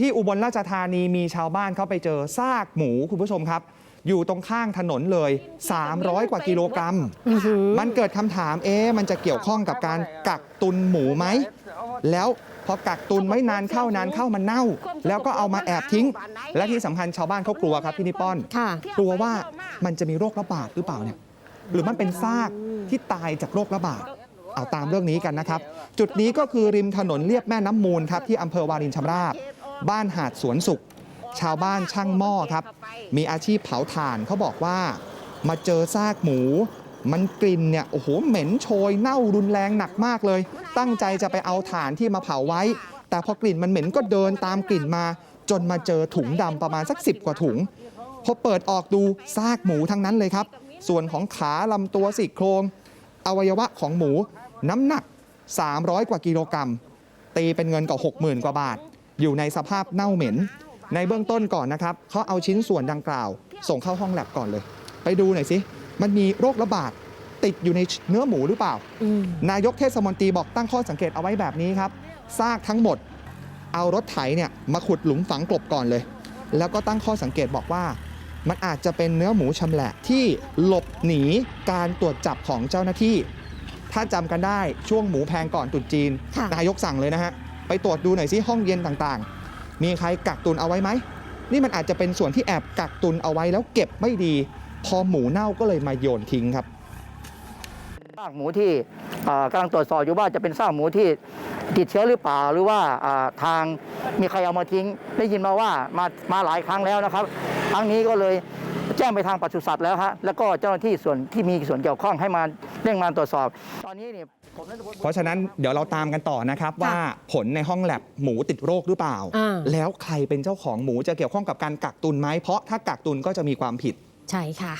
ที่อุบลราชธานีมีชาวบ้านเขาไปเจอซากหมูคุณผู้ชมครับ อยู่ตรงข้างถนนเลย 300 กว่ากิโลกรัม มันเกิดคำถามเอ๊ะมันจะเกี่ยวข้องกับการกักตุนหมูไหม แล้วพอกักตุนไว้นานเข้านานเข้ามันเน่า แล้วก็เอามาแอบทิ้ง และที่สำคัญชาวบ้านเขากลัวครับพี่นิป้อนค่ะกลัวว่ามันจะมีโรคระบาดหรือเปล่าเนี่ยหรือมันเป็นซากที่ตายจากโรคระบาดเอาตามเรื่องนี้กันนะครับ จุดนี้ก็คือริมถนนเลียบแม่น้ำมูลครับที่อำเภอวารินชำราบ บ้านหาดสวนสุข ชาวบ้านช่างหม้อครับ มีอาชีพเผาถ่านเขาบอกว่า มาเจอซากหมู มันกลิ่นเนี่ยโอ้โหเหม็นโชยเน่ารุนแรงหนักมากเลย ตั้งใจจะไปเอาถ่านที่มาเผาไว้ แต่พอกลิ่นมันเหม็นก็เดินตามกลิ่นมา จนมาเจอถุงดำประมาณสัก10กว่าถุงพอเปิดออกดูซากหมูทั้งนั้นเลยครับ ส่วนของขาลำตัวสี่โครง อวัยวะของหมูน้ำหนัก 300 กว่ากิโลกรัมตีเป็นเงินกว่า60,000 กว่าบาท อยู่ในสภาพเน่าเหม็น ในเบื้องต้นก่อนนะครับเขาเอาชิ้นส่วนดังกล่าว ส่งเข้าห้องแลบก่อนเลย ไปดูหน่อยสิมันมีโรคระบาดติดอยู่ในเนื้อหมูหรือเปล่าอืมนายกเทศมนตรีบอกตั้งข้อสังเกตเอาไว้แบบนี้ครับซากทั้งหมด เอารถไถเนี่ยมาขุดหลุมฝังกลบก่อนเลย แล้วก็ตั้งข้อสังเกตบอกว่า มันอาจจะเป็นเนื้อหมูชำแหละที่หลบหนีการตรวจจับของเจ้าหน้าที่ ถ้าจำกันได้ช่วงหมูแพงก่อนตรุษจีนค่ะนายกสั่งเลยนะฮะ ไปตรวจดูหน่อยสิห้องเย็นต่างๆ มีใครกักตุนเอาไว้ไหม นี่มันอาจจะเป็นส่วนที่แอบกักตุนเอาไว้แล้วเก็บไม่ดี พอหมูเน่าก็เลยมาโยนทิ้งครับซากหมูที่กำลังตรวจสอบอยู่ว่าจะเป็นซากหมูที่ติดเชื้อหรือเปล่าหรือว่าทางมีใครเอามาทิ้ง ได้ยินมาว่ามามาหลายครั้งแล้วนะครับ ครั้งนี้ก็เลย จ้งไปทางปศุสัตว์แล้วฮะแล้วก็เจ้าหน้าที่ส่วนที่มีส่วนเกี่ยวข้องให้มาเร่งมาตรวจสอบ ตอนนี้เนี่ยผมนัทพล เพราะฉะนั้นเดี๋ยวเราตามกันต่อนะครับ ว่าผลในห้องแลบหมูติดโรคหรือเปล่า อ่า แล้วใครเป็นเจ้าของหมูจะเกี่ยวข้องกับการกักตุนไหมเพราะถ้ากักตุนก็จะมีความผิด ใช่ค่ะ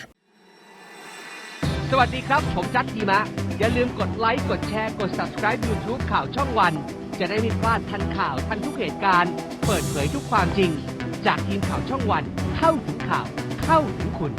สวัสดีครับ ผมจัดทีมะ อย่าลืมกดไลค์ กดแชร์ กด subscribe YouTube ข่าวช่องวัน จะได้ไม่พลาดทันข่าวทันทุกเหตุการณ์ เปิดเผยทุกความจริง จากทีมข่าวช่องวันเข้าถึงข่าว เข้าถึงคุณ